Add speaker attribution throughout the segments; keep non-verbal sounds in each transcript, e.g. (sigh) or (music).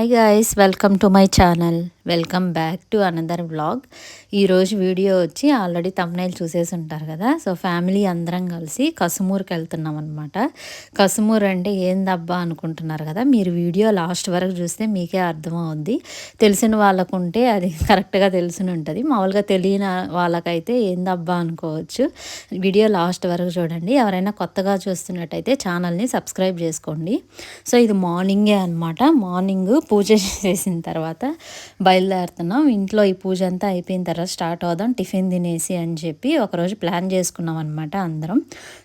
Speaker 1: Hi guys welcome to my channel welcome back to another vlog. ఈరోజు video వచ్చి already thumbnail చూసేసి ఉంటారు కదా. సో ఫ్యామిలీ అందరం కలిసి కసుమూర్కి వెళ్తున్నాం అనమాట కసుమూర్ అంటే ఏందబ్బా అనుకుంటున్నారు కదా. మీరు వీడియో లాస్ట్ వరకు చూస్తే మీకే అర్థమవుద్ది. తెలిసిన వాళ్ళకుంటే అది కరెక్ట్గా తెలిసి ఉంటుంది. మామూలుగా తెలియని వాళ్ళకైతే ఏందబ్బా అనుకోవచ్చు. వీడియో లాస్ట్ వరకు చూడండి. ఎవరైనా కొత్తగా చూస్తున్నట్టయితే ఛానల్ని సబ్స్క్రైబ్ చేసుకోండి. సో ఇది మార్నింగే అనమాట మార్నింగ్ పూజ చేసిన తర్వాత బయలుదేరుతున్నాం. ఇంట్లో ఈ పూజ అంతా అయిపోయిన తర్వాత స్టార్ట్ అవుదాం. టిఫిన్ తినేసి అని చెప్పి ఒకరోజు ప్లాన్ చేసుకున్నాం అనమాట అందరం.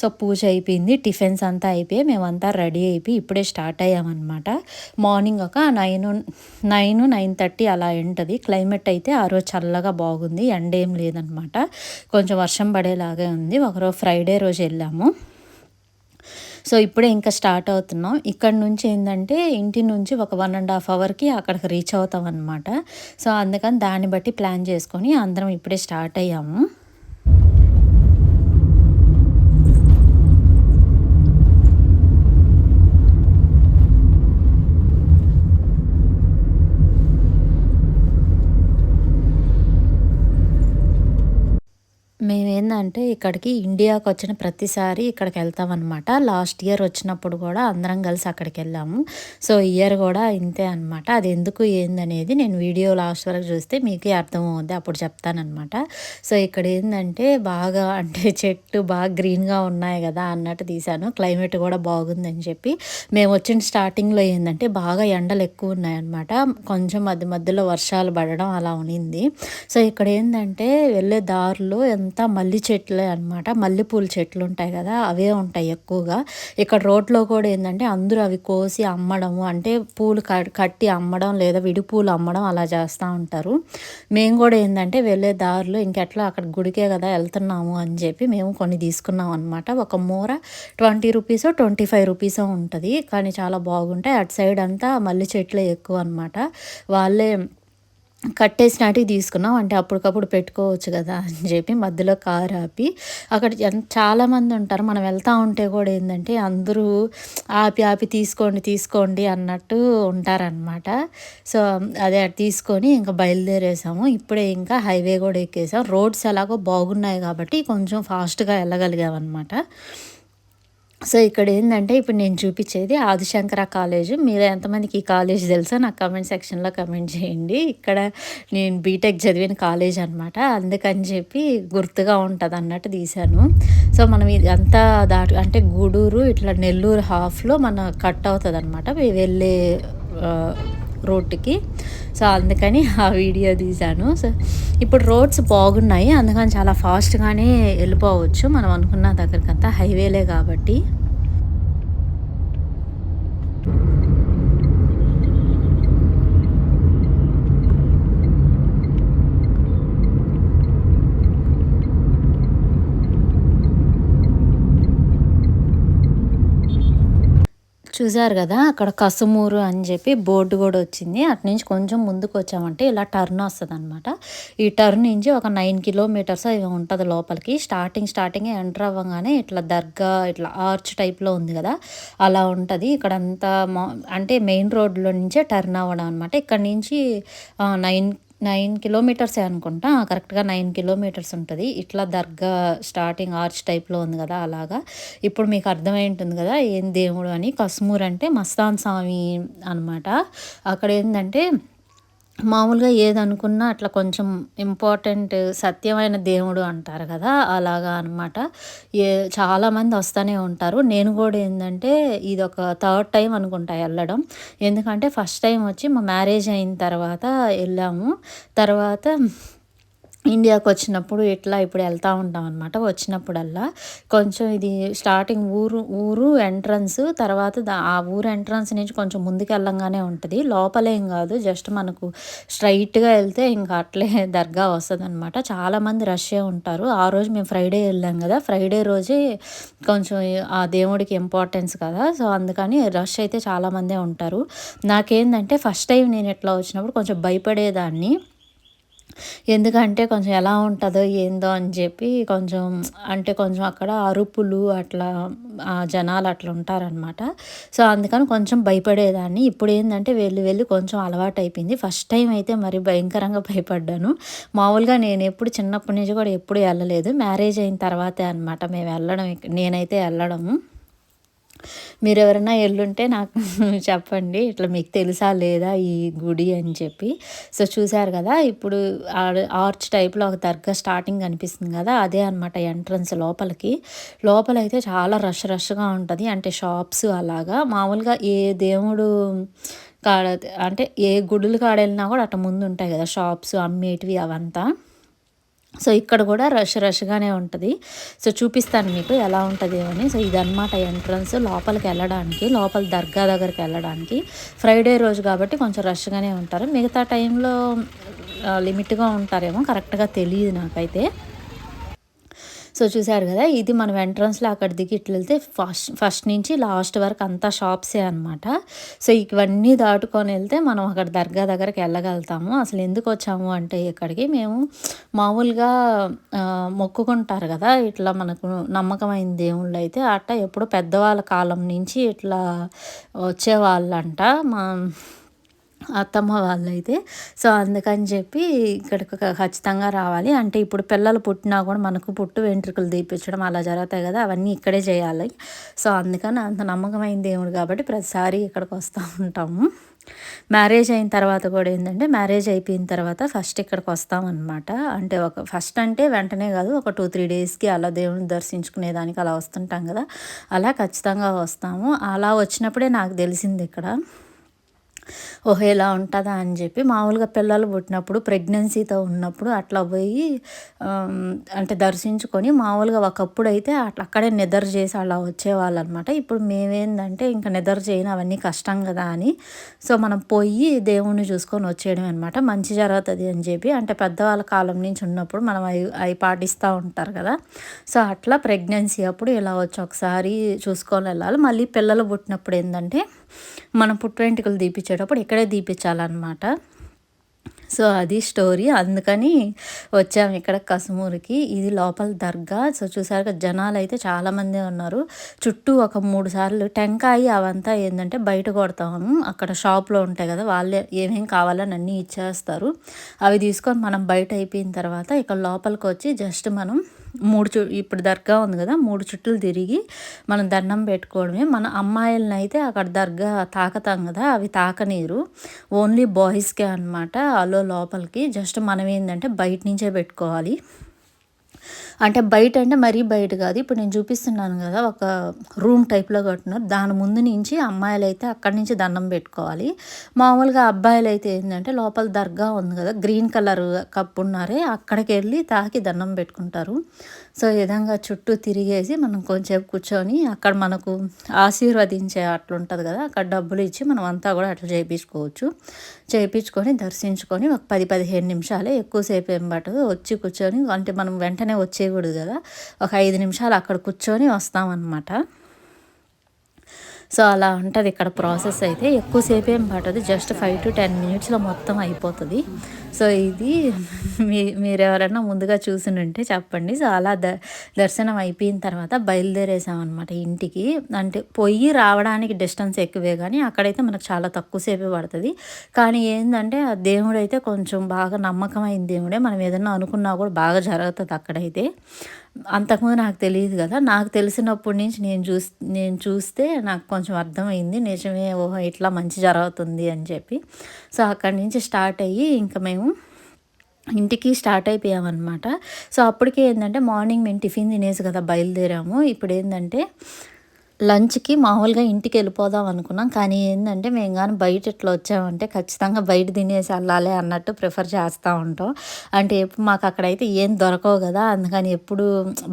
Speaker 1: సో పూజ అయిపోయింది. టిఫిన్స్ అంతా అయిపోయి మేమంతా రెడీ అయిపోయి ఇప్పుడే స్టార్ట్ అయ్యామన్నమాట మార్నింగ్ ఒక నైన్ నైన్ నైన్ థర్టీ అలా ఉంటుంది. క్లైమేట్ అయితే ఆ రోజు చల్లగా బాగుంది. ఎండ ఏం లేదనమాట కొంచెం వర్షం పడేలాగే ఉంది. ఒకరోజు ఫ్రైడే రోజు వెళ్ళాము. సో ఇప్పుడే ఇంకా స్టార్ట్ అవుతున్నాం. ఇక్కడ నుంచి ఏంటంటే ఇంటి నుంచి ఒక వన్ అండ్ హాఫ్ అవర్కి అక్కడికి రీచ్ అవుతాం అనమాట సో అందుకని దాన్ని బట్టి ప్లాన్ చేసుకొని అందరం ఇప్పుడే స్టార్ట్ అయ్యాము. అంటే ఇక్కడికి ఇండియాకి వచ్చిన ప్రతిసారి ఇక్కడికి వెళ్తామన్నమాట లాస్ట్ ఇయర్ వచ్చినప్పుడు కూడా అందరం కలిసి అక్కడికి వెళ్ళాము. సో ఇయర్ కూడా ఇంతే అనమాట అది ఎందుకు ఏందనేది నేను వీడియో లాస్ట్ వరకు చూస్తే మీకే అర్థమవుద్ది. అప్పుడు చెప్తానమాట సో ఇక్కడ ఏంటంటే బాగా అంటే చెట్టు బాగా గ్రీన్గా ఉన్నాయి కదా అన్నట్టు తీశాను. క్లైమేట్ కూడా బాగుందని చెప్పి. మేము వచ్చిన స్టార్టింగ్లో ఏంటంటే బాగా ఎండలు ఎక్కువ ఉన్నాయన్నమాట. కొంచెం మధ్య మధ్యలో వర్షాలు పడడం అలా ఉనింది. సో ఇక్కడ ఏంటంటే వెళ్ళే దారులు అంతా మల్లి చెట్లే అనమాట మల్లెపూల చెట్లు ఉంటాయి కదా అవే ఉంటాయి ఎక్కువగా. ఇక్కడ రోడ్లో కూడా ఏంటంటే అందరూ అవి కోసి అమ్మడము అంటే పూలు కట్టి అమ్మడం లేదా విడి పూలు అమ్మడం అలా చేస్తూ ఉంటారు. మేము కూడా ఏంటంటే వెళ్ళే దారిలో ఇంకెట్లా అక్కడ గుడికే కదా వెళ్తున్నాము అని చెప్పి మేము కొన్ని తీసుకున్నాం అనమాట ఒక మూర twenty rupees twenty five rupees ఉంటుంది. కానీ చాలా బాగుంటాయి. అటు సైడ్ అంతా మల్లె చెట్లే ఎక్కువ అనమాట వాళ్ళే కట్టేసినట్టు తీసుకున్నాం. అంటే అప్పటికప్పుడు పెట్టుకోవచ్చు కదా అని చెప్పి మధ్యలో కారు ఆపి అక్కడ చాలామంది ఉంటారు. మనం వెళ్తూ ఉంటే కూడా ఏంటంటే అందరూ ఆపి ఆపి తీసుకోండి తీసుకోండి అన్నట్టు ఉంటారనమాట సో అదే తీసుకొని ఇంకా బయలుదేరేసాము. ఇప్పుడే ఇంకా హైవే కూడా ఎక్కేసాం. రోడ్స్ ఎలాగో బాగున్నాయి కాబట్టి కొంచెం ఫాస్ట్గా వెళ్ళగలిగామన్నమాట. సో ఇక్కడ ఏంటంటే ఇప్పుడు నేను చూపించేది ఆదిశంకర కాలేజ్. మీరు ఎంతమందికి ఈ కాలేజ్ తెలుసో నాకు కమెంట్ సెక్షన్లో కమెంట్ చేయండి. ఇక్కడ నేను బీటెక్ చదివిన కాలేజ్ అనమాట అందుకని చెప్పి గుర్తుగా ఉంటుంది అన్నట్టు తీశాను. సో మనం ఇదంతా దాటి అంటే గూడూరు ఇట్లా నెల్లూరు హాఫ్లో మన కట్ అవుతుంది అనమాట వెళ్ళే రోడ్డుకి. సో అందుకని ఆ వీడియో తీశాను. సో ఇప్పుడు రోడ్స్ బాగున్నాయి. అందుకని చాలా ఫాస్ట్గానే వెళ్ళిపోవచ్చు. మనం అనుకున్న దగ్గరకంతా హైవేలే కాబట్టి. చూసారు కదా అక్కడ కసుమూరు అని చెప్పి బోర్డు కూడా వచ్చింది. అటు నుంచి కొంచెం ముందుకు వచ్చామంటే ఇలా టర్న్ వస్తుంది అనమాట ఈ టర్న్ నుంచి ఒక నైన్ కిలోమీటర్స్ ఉంటుంది లోపలికి. స్టార్టింగ్ స్టార్టింగ్ ఎంటర్ అవ్వగానే ఇట్లా దర్గా ఇట్లా ఆర్చ్ టైప్లో ఉంది కదా అలా ఉంటుంది. ఇక్కడ అంతా అంటే మెయిన్ రోడ్లో నుంచే టర్న్ అవ్వడం అనమాట ఇక్కడ నుంచి నైన్ నైన్ కిలోమీటర్సే అనుకుంటా. కరెక్ట్గా నైన్ కిలోమీటర్స్ ఉంటుంది. ఇట్లా దర్గా స్టార్టింగ్ ఆర్చ్ టైప్లో ఉంది కదా అలాగా. ఇప్పుడు మీకు అర్థమై ఉంటుంది కదా ఏం దేవుడు అని. కస్మూర్ అంటే మస్తాన్ స్వామి అనమాట అక్కడ ఏంటంటే మామూలుగా ఏదనుకున్నా అట్లా కొంచెం ఇంపార్టెంట్ సత్యమైన దేవుడు అంటారు కదా అలాగా అనమాట ఏ చాలామంది వస్తూనే ఉంటారు. నేను కూడా ఏంటంటే ఇది ఒక థర్డ్ టైం అనుకుంటా వెళ్ళడం. ఎందుకంటే ఫస్ట్ టైం వచ్చి మా మ్యారేజ్ అయిన తర్వాత వెళ్ళాము. తర్వాత ఇండియాకి వచ్చినప్పుడు ఇట్లా ఇప్పుడు వెళ్తూ ఉంటాం అనమాట వచ్చినప్పుడల్లా కొంచెం ఇది స్టార్టింగ్ ఊరు ఊరు ఎంట్రన్స్ తర్వాత ఆ ఊరు ఎంట్రన్స్ నుంచి కొంచెం ముందుకు వెళ్ళంగానే ఉంటుంది. లోపలేం కాదు జస్ట్ మనకు స్ట్రైట్గా వెళ్తే ఇంకా అట్లే (laughs) దర్గా వస్తుంది అనమాట చాలామంది రష్యే ఉంటారు. ఆ రోజు మేము ఫ్రైడే వెళ్ళాం కదా. ఫ్రైడే రోజే కొంచెం ఆ దేవుడికి ఇంపార్టెన్స్ కదా. సో అందుకని రష్ అయితే చాలామందే ఉంటారు. నాకేంటంటే ఫస్ట్ టైం నేను ఇట్లా వచ్చినప్పుడు కొంచెం భయపడేదాన్ని. ఎందుకంటే కొంచెం ఎలా ఉంటుందో ఏందో అని చెప్పి కొంచెం అంటే కొంచెం అక్కడ అరుపులు అట్లా జనాలు అట్లా ఉంటారనమాట సో అందుకని కొంచెం భయపడేదాన్ని. ఇప్పుడు ఏంటంటే వెళ్ళి వెళ్ళి కొంచెం అలవాటు అయిపోయింది. ఫస్ట్ టైం అయితే మరి భయంకరంగా భయపడ్డాను. మామూలుగా నేను ఎప్పుడు చిన్నప్పటి నుంచి కూడా ఎప్పుడు వెళ్ళలేదు. మ్యారేజ్ అయిన తర్వాతే అనమాట మేము వెళ్ళడం నేనైతే వెళ్ళడము. మీరు ఎవరైనా ఎల్లుంటే నాకు (laughs) చెప్పండి. ఇట్లా మీకు తెలుసా లేదా ఈ గుడి అని చెప్పి. సో చూశారు కదా ఇప్పుడు ఆర్చ్ టైప్లో ఒక దర్గా స్టార్టింగ్ కనిపిస్తుంది కదా అదే అనమాట ఎంట్రన్స్ లోపలికి. లోపలైతే చాలా రష్ రష్గా ఉంటుంది. అంటే షాప్స్ అలాగా. మామూలుగా ఏ దేవుడు కాడ అంటే ఏ గుడులు కాడ వెళ్ళినా కూడా అట్ట ముందు ఉంటాయి కదా షాప్స్ అమ్మేటివి అవంతా. సో ఇక్కడ కూడా రష్ రష్గానే ఉంటుంది. సో చూపిస్తాను మీకు ఎలా ఉంటుంది అని. సో ఇదనమాట ఎంట్రన్స్ లోపలికి వెళ్ళడానికి లోపల దర్గా దగ్గరికి వెళ్ళడానికి. ఫ్రైడే రోజు కాబట్టి కొంచెం రష్గానే ఉంటారు. మిగతా టైంలో లిమిట్గా ఉంటారేమో కరెక్ట్గా తెలియదు నాకైతే. సో చూసారు కదా ఇది మనం ఎంట్రన్స్లో అక్కడ దిగి ఇట్లా వెళ్తే ఫస్ట్ ఫస్ట్ నుంచి లాస్ట్ వరకు అంతా షాప్సే అనమాట సో ఇవన్నీ దాటుకొని వెళ్తే మనం అక్కడ దర్గా దగ్గరికి వెళ్ళగలుగుతాము. అసలు ఎందుకు వచ్చాము అంటే ఇక్కడికి మేము మామూలుగా మొక్కుకుంటారు కదా ఇట్లా మనకు నమ్మకమైన దేవుళ్ళు అయితే అట్ట ఎప్పుడు పెద్దవాళ్ళ కాలం నుంచి ఇట్లా వచ్చేవాళ్ళంట. మా అత్తమ్మ వాళ్ళైతే. సో అందుకని చెప్పి ఇక్కడికి ఖచ్చితంగా రావాలి. అంటే ఇప్పుడు పిల్లలు పుట్టినా కూడా మనకు పుట్టు వెంట్రుకలు తీపించడం అలా జరుగుతాయి కదా అవన్నీ ఇక్కడే చేయాలి. సో అందుకని అంత నమ్మకమైన దేవుడు కాబట్టి ప్రతిసారి ఇక్కడికి వస్తూ ఉంటాము. మ్యారేజ్ అయిన తర్వాత కూడా ఏంటంటే మ్యారేజ్ అయిపోయిన తర్వాత ఫస్ట్ ఇక్కడికి వస్తామన్నమాట. అంటే ఒక ఫస్ట్ అంటే వెంటనే కాదు ఒక టూ త్రీ డేస్కి అలా దేవుని దర్శించుకునేదానికి అలా వస్తుంటాం కదా. అలా ఖచ్చితంగా వస్తాము. అలా వచ్చినప్పుడే నాకు తెలిసింది ఇక్కడ. ఓహో ఇలా ఉంటుందా అని చెప్పి మామూలుగా పిల్లలు పుట్టినప్పుడు ప్రెగ్నెన్సీతో ఉన్నప్పుడు అట్లా పోయి అంటే దర్శించుకొని మామూలుగా ఒకప్పుడు అయితే అట్లా అక్కడే నిద్ర చేసి అలా వచ్చేవాళ్ళు అనమాట ఇప్పుడు మేమేందంటే ఇంకా నిద్ర చేయని అవన్నీ కష్టం కదా అని. సో మనం పోయి దేవుణ్ణి చూసుకొని వచ్చేయడం అనమాట. మంచి జరుగుతుంది అని చెప్పి అంటే పెద్దవాళ్ళ కాలం నుంచి ఉన్నప్పుడు మనం అవి అవి పాటిస్తూ ఉంటారు కదా. సో అట్లా ప్రెగ్నెన్సీ అప్పుడు ఇలా వచ్చి ఒకసారి చూసుకొని వెళ్ళాలి. మళ్ళీ పిల్లలు పుట్టినప్పుడు ఏంటంటే మనం పుట్టు వెంట్రుకలు తీపిచ్చేటప్పుడు ఇక్కడే తీపించాలన్నమాట సో అది స్టోరీ. అందుకని వచ్చాము ఇక్కడ కసుమూరికి. ఇది లోపల దర్గా. సో చూసారు జనాలు అయితే చాలామంది ఉన్నారు. చుట్టూ ఒక మూడు సార్లు టెంకాయ అవంతా ఏంటంటే బయట కొడతాము. అక్కడ షాప్లో ఉంటాయి కదా వాళ్ళే ఏమేం కావాలని అన్నీ ఇచ్చేస్తారు. అవి తీసుకొని మనం బయట అయిపోయిన తర్వాత ఇక్కడ లోపలికి వచ్చి జస్ట్ మనం మూడు చు ఇప్పుడు దర్గా ఉంది కదా మూడు చుట్టలు తిరిగి మనం దండం పెట్టుకోవడమే. మన అమ్మాయిలను అయితే అక్కడ దర్గా తాకతాం కదా అవి తాకనీరు. ఓన్లీ బాయ్స్కే అనమాట అలో లోపలికి జస్ట్ మనం ఏంటంటే బయట నుంచే పెట్టుకోవాలి. అంటే బయట అంటే మరీ బయట కాదు. ఇప్పుడు నేను చూపిస్తున్నాను కదా ఒక రూమ్ టైప్లో కట్టినారు దాని ముందు నుంచి అమ్మాయిలు అయితే అక్కడి నుంచి దండం పెట్టుకోవాలి. మామూలుగా అబ్బాయిలు అయితే ఏంటంటే లోపల దర్గా ఉంది కదా గ్రీన్ కలర్ కప్పు ఉన్నారే అక్కడికి వెళ్ళి తాకి దండం పెట్టుకుంటారు. సో ఈ విధంగా చుట్టూ తిరిగేసి మనం కొంచెంసేపు కూర్చొని అక్కడ మనకు ఆశీర్వదించే అట్లుంటుంది కదా అక్కడ డబ్బులు ఇచ్చి మనం అంతా కూడా అట్లా చేయించుకోవచ్చు చేయించుకొని దర్శించుకొని ఒక పది పదిహేను నిమిషాలే ఎక్కువసేపు ఏం పట్టదు. వచ్చి కూర్చొని అంటే మనం వెంటనే వచ్చేయకూడదు కదా ఒక ఐదు నిమిషాలు అక్కడ కూర్చొని వస్తామన్నమాట. సో అలా ఉంటుంది ఇక్కడ ప్రాసెస్ అయితే. ఎక్కువసేపు ఏం పట్టదు. జస్ట్ ఫైవ్ టు టెన్ మినిట్స్లో మొత్తం అయిపోతుంది. సో ఇది మీ మీరు ఎవరైనా ముందుగా ఉంటే చెప్పండి. సో అలా ద దర్శనం అయిపోయిన తర్వాత బయలుదేరేసామన్నమాట ఇంటికి. అంటే పొయ్యి రావడానికి డిస్టెన్స్ ఎక్కువే కానీ అక్కడైతే మనకు చాలా తక్కువసేపే పడుతుంది. కానీ ఏంటంటే ఆ దేవుడైతే కొంచెం బాగా నమ్మకమైన దేవుడే. మనం ఏదన్నా అనుకున్నా కూడా బాగా జరుగుతుంది అక్కడైతే. అంతకుముందు నాకు తెలియదు కదా నాకు తెలిసినప్పటి నుంచి నేను చూస్ నేను చూస్తే నాకు కొంచెం అర్థమైంది నిజమే ఓహో ఇట్లా మంచి జరుగుతుంది అని చెప్పి. సో అక్కడి నుంచి స్టార్ట్ అయ్యి ఇంకా మేము ఇంటికి స్టార్ట్ అయిపోయామన్నమాట. సో అప్పటికే ఏంటంటే మార్నింగ్ మేము టిఫిన్ తినేసి కదా బయలుదేరాము. ఇప్పుడు ఏంటంటే లంచ్కి మామూలుగా ఇంటికి వెళ్ళిపోదాం అనుకున్నాం. కానీ ఏంటంటే మేము కానీ బయట ఇట్లా వచ్చామంటే ఖచ్చితంగా బయట తినేసి వెళ్ళాలి అన్నట్టు ప్రిఫర్ చేస్తూ ఉంటాం. అంటే ఎప్పుడు మాకు అక్కడైతే ఏం దొరకవు కదా అందుకని ఎప్పుడు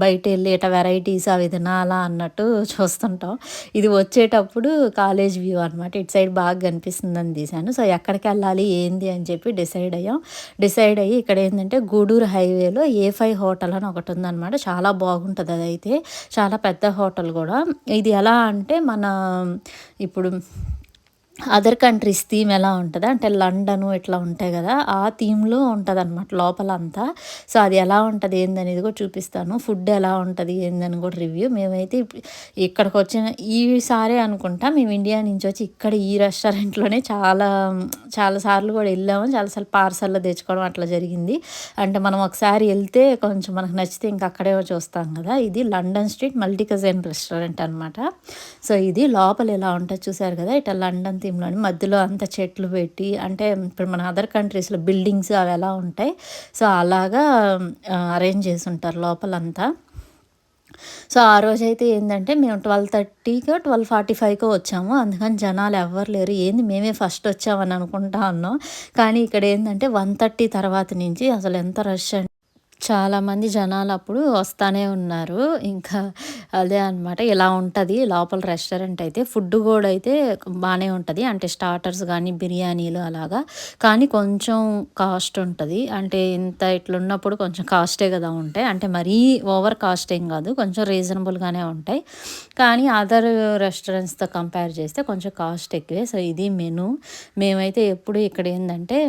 Speaker 1: బయట వెళ్ళి ఇట వెరైటీస్ అవి తినాలా అన్నట్టు చూస్తుంటాం. ఇది వచ్చేటప్పుడు కాలేజ్ వ్యూ అనమాట ఇటు సైడ్ బాగా కనిపిస్తుందని తీశాను సో ఎక్కడికి వెళ్ళాలి ఏంది అని చెప్పి డిసైడ్ అయ్యాం. డిసైడ్ అయ్యి ఇక్కడ ఏంటంటే గూడూరు హైవేలో ఏ ఫైవ్ హోటల్ అని ఒకటి ఉందన్నమాట. చాలా బాగుంటుంది అదైతే. చాలా పెద్ద హోటల్ కూడా. ఇది ఎలా అంటే మన ఇప్పుడు అదర్ కంట్రీస్ థీమ్ ఎలా ఉంటుందో? అంటే లండన్ ఇట్లా ఉంటాయి కదా ఆ థీమ్లో ఉంటుంది అనమాట లోపల అంతా సో అది ఎలా ఉంటుంది ఏందనేది కూడా చూపిస్తాను. ఫుడ్ ఎలా ఉంటుంది ఏందని కూడా రివ్యూ. మేమైతే ఇక్కడికి వచ్చిన ఈసారే అనుకుంటా. మేము ఇండియా నుంచి వచ్చి ఇక్కడ ఈ రెస్టారెంట్లోనే చాలా చాలా సార్లు కూడా వెళ్ళాము. చాలాసార్లు పార్సల్లో తెచ్చుకోవడం అట్లా జరిగింది. అంటే మనం ఒకసారి వెళ్తే కొంచెం మనకు నచ్చితే ఇంకా అక్కడే చూస్తాం కదా. ఇది London street multi cuisine restaurant అనమాట సో ఇది లోపల ఎలా ఉంటుంది చూసారు కదా ఇట్లా లండన్ థీమ్లోని మధ్యలో అంత చెట్లు పెట్టి అంటే ఇప్పుడు మన అదర్ కంట్రీస్లో బిల్డింగ్స్ అవి ఎలా ఉంటాయి సో అలాగా అరేంజ్ చేసి ఉంటారు లోపలంతా. సో ఆ రోజైతే ఏంటంటే మేము ట్వెల్వ్ థర్టీకో ట్వెల్వ్ ఫార్టీ ఫైవ్కో వచ్చాము. అందుకని జనాలు ఎవ్వరు లేరు. ఏంది మేమే ఫస్ట్ వచ్చామని అనుకుంటా ఉన్నాం. కానీ ఇక్కడ ఏంటంటే వన్ థర్టీ తర్వాత నుంచి అసలు ఎంత రష్ చాలామంది జనాలు అప్పుడు వస్తానే ఉన్నారు. ఇంకా అదే అనమాట ఇలా ఉంటుంది? లోపల రెస్టారెంట్ అయితే ఫుడ్ కూడా అయితే బాగానే ఉంటుంది. అంటే స్టార్టర్స్ కానీ బిర్యానీలు అలాగా. కానీ కొంచెం కాస్ట్ ఉంటుంది. అంటే ఇంత ఇట్లున్నప్పుడు కొంచెం కాస్టే కదా ఉంటాయి. అంటే మరీ ఓవర్ కాస్ట్ ఏం కాదు. కొంచెం రీజనబుల్గానే ఉంటాయి. కానీ అదర్ రెస్టారెంట్స్తో కంపేర్ చేస్తే కొంచెం కాస్ట్ ఎక్కువే. సో ఇది మెను. మేమైతే ఎప్పుడు ఇక్కడ ఏంటంటే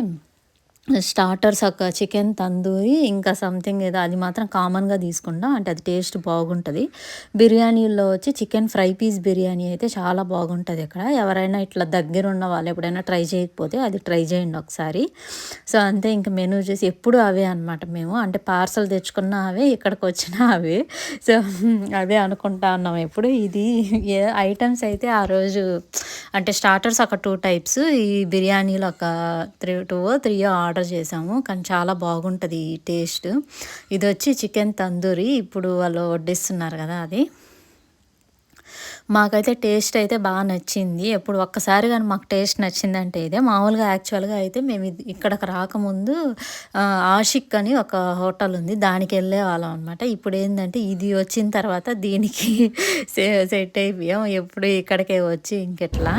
Speaker 1: స్టార్టర్స్ ఒక చికెన్ తందూరి ఇంకా సంథింగ్ ఏదో అది మాత్రం కామన్గా తీసుకుంటాం. అంటే అది టేస్ట్ బాగుంటుంది. బిర్యానీలో వచ్చి చికెన్ ఫ్రై పీస్ బిర్యానీ అయితే చాలా బాగుంటుంది ఇక్కడ ఎవరైనా ఇట్లా దగ్గర ఉన్న వాళ్ళు ఎప్పుడైనా ట్రై చేయకపోతే అది ట్రై చేయండి ఒకసారి. సో అంతే ఇంకా మెనూ చూసి ఎప్పుడు అవే అనమాట మేము. అంటే పార్సల్ తెచ్చుకున్న అవే ఇక్కడికి వచ్చిన అవే. సో అవే అనుకుంటా ఉన్నాం ఎప్పుడు. ఇది ఏ ఐటమ్స్ అయితే ఆ రోజు అంటే స్టార్టర్స్ ఒక టూ టైప్స్ ఈ బిర్యానీలు ఒక three two three order order చేసాము. కానీ చాలా బాగుంటుంది ఈ టేస్ట్. ఇది వచ్చి చికెన్ తందూరి. ఇప్పుడు వాళ్ళు వడ్డిస్తున్నారు కదా అది. మాకైతే టేస్ట్ అయితే బాగా నచ్చింది. ఎప్పుడు ఒక్కసారి కానీ మాకు టేస్ట్ నచ్చిందంటే ఇదే. మామూలుగా యాక్చువల్గా అయితే మేము ఇక్కడికి రాకముందు ఆషిక్ అని ఒక హోటల్ ఉంది. దానికి వెళ్ళే వాళ్ళం అనమాట ఇప్పుడు ఏంటంటే ఇది వచ్చిన తర్వాత దీనికి (laughs) సెట్ అయిపోయాం. ఎప్పుడు ఇక్కడికే వచ్చి ఇంకెట్లా.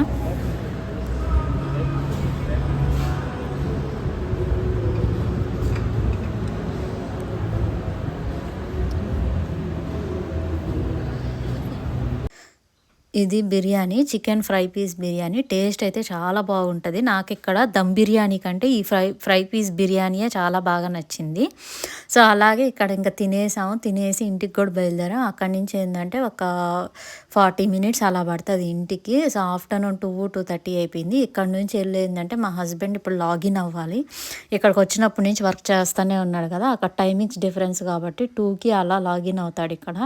Speaker 1: ఇది biryani chicken fry piece biryani. Taste అయితే చాలా బాగుంటుంది. నాకు ఇక్కడ దమ్ బిర్యానీ కంటే ఈ ఫ్రై ఫ్రై పీస్ బిర్యానీయే చాలా బాగా నచ్చింది. సో అలాగే ఇక్కడ ఇంకా తినేసాము. తినేసి ఇంటికి కూడా బయలుదేరాం. అక్కడి నుంచి ఏంటంటే ఒక ఫార్టీ మినిట్స్ అలా పడుతుంది ఇంటికి. So afternoon two two thirty అయిపోయింది. ఇక్కడ నుంచి వెళ్ళేందంటే మా హస్బెండ్ ఇప్పుడు లాగిన్ అవ్వాలి. ఇక్కడికి వచ్చినప్పటి నుంచి వర్క్ చేస్తూనే ఉన్నాడు కదా. అక్కడ టైమింగ్స్ డిఫరెన్స్ కాబట్టి టూకి అలా లాగిన్ అవుతాడు ఇక్కడ.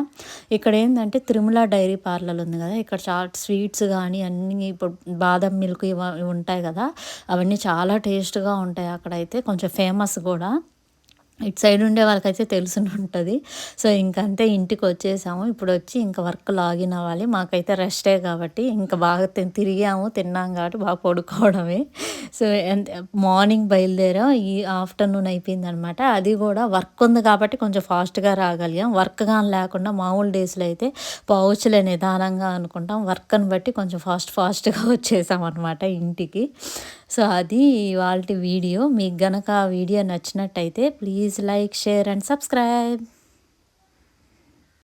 Speaker 1: ఇక్కడ ఏంటంటే తిరుమల డైరీ పార్లర్ ఉంది కదా. ఇక్కడ చాట్ స్వీట్స్ కానీ అన్నీ ఇప్పుడు బాదం మిల్క్ ఇవి ఉంటాయి కదా. అవన్నీ చాలా టేస్ట్గా ఉంటాయి అక్కడైతే. కొంచెం ఫేమస్ కూడా. ఇటు సైడ్ ఉండే వాళ్ళకైతే తెలిసి ఉంటుంది. సో ఇంకంతే ఇంటికి వచ్చేసాము. ఇప్పుడు వచ్చి ఇంకా వర్క్ లాగిన్ అవ్వాలి. మాకైతే రెస్టే కాబట్టి ఇంకా బాగా తిరిగాము. తిన్నాం కాబట్టి బాగా పడుకోవడమే. సో మార్నింగ్ బయలుదేరాం. ఈ ఆఫ్టర్నూన్ అయిపోయింది అనమాట అది కూడా వర్క్ ఉంది కాబట్టి కొంచెం ఫాస్ట్గా రాగలిగాం. వర్క్ కానీ లేకుండా మామూలు డేస్లో అయితే పౌచ్లే నిదానంగా అనుకుంటాం. వర్క్ని బట్టి కొంచెం ఫాస్ట్ ఫాస్ట్గా వచ్చేసాం అనమాట ఇంటికి. సో అది వాళ్ళ వీడియో. మీకు గనక ఆ వీడియో నచ్చినట్టయితే please like share and subscribe.